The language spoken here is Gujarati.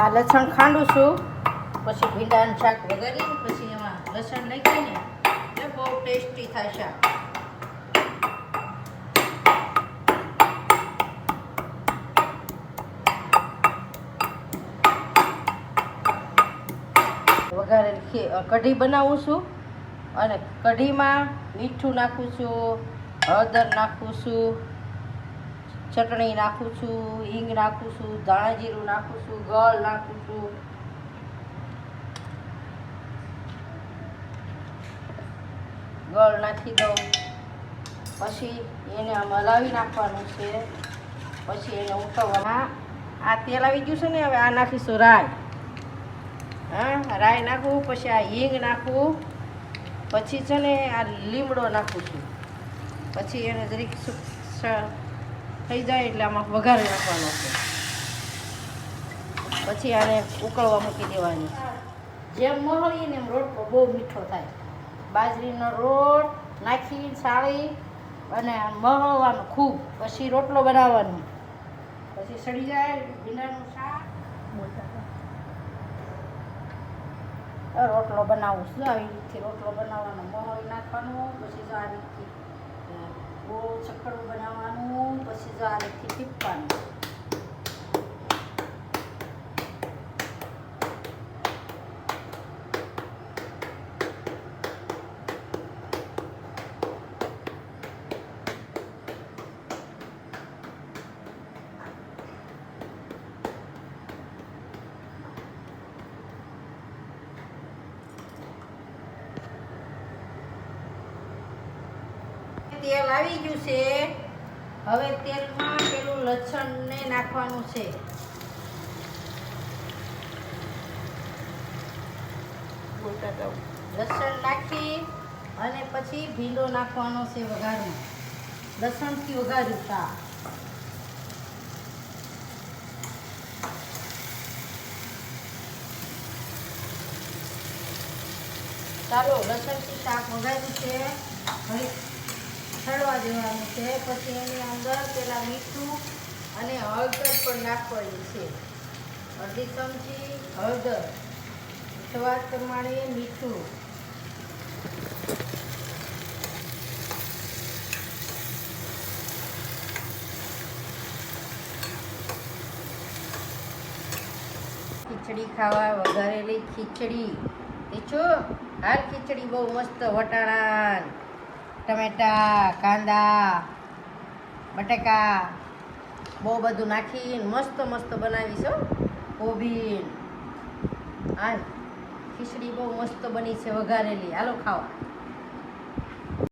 આ લસણ ખાંડું છું. પછી ભીંડાનું શાક વગાડી પછી એમાં લસણ નાખીને એટલે બહુ ટેસ્ટી થાય શાક વઘારેલી કઢી બનાવું છું અને કઢીમાં મીઠું નાખું છું, હળદર નાખું છું. ચટણી નાખું છું, હિંગ નાખું છું, ધાણા જીરું નાખું છું, ગળ નાખું છું. ગળ નાખી દઉં. પછી એને આમ હલાવી નાખવાનું છે. પછી એને ઉતરવાના આ તેલ આવી ગયું છે ને, હવે આ નાખીશું રાઈ. હા, રાઈ નાખું, પછી આ હિંગ નાખું. પછી છે ને, આ લીમડો નાખું છું. પછી એને જરીક થઈ જાય એટલે આમાં વઘારે નાખવાનો છે. પછી આને ઉકળવા મૂકી દેવાની. જેમ મહળીને એમ રોટલો બહુ મીઠો થાય. બાજરીનો રોટ નાખી, સાળી અને મહળવાનું ખૂબ. પછી રોટલો બનાવવાનો. પછી સડી જાય ભીંડાનું શાક. રોટલો બનાવું છું. આવી રીતથી રોટલો બનાવવાનો, મહળી નાખવાનો, પછી આ રીતથી બહુ ગોળ ચક્કડું બનાવવાનું પછી જો આ રીતથી ટીપવાનું તેલ આવી ગયું છે હવે તેલમાં પેલું લસણને નાખવાનું છે. લસણ નાખી અને પછી ભીંડો નાખવાનો છે વઘારમાં લસણથી વઘાર્યું શાક. ચાલો લસણથી શાક વઘાર્યું છે. હવે છડવા દેવાનું છે. પછી એની અંદર પેલા મીઠું અને હળદર પણ નાખવાની છે. અડધી ચમચી હળદર. સ્વાદ પ્રમાણે મીઠું. ખીચડી ખાવા વઘારેલી ખીચડી. છો? હાલ ખીચડી બહુ મસ્ત વટાણા ટમેટા, કાંદા બટાકા બહુ બધું નાખીને મસ્ત મસ્ત બનાવીશ કોબી હાલ ખીચડી બહુ મસ્ત બની છે, વઘારેલી. હાલો ખાવા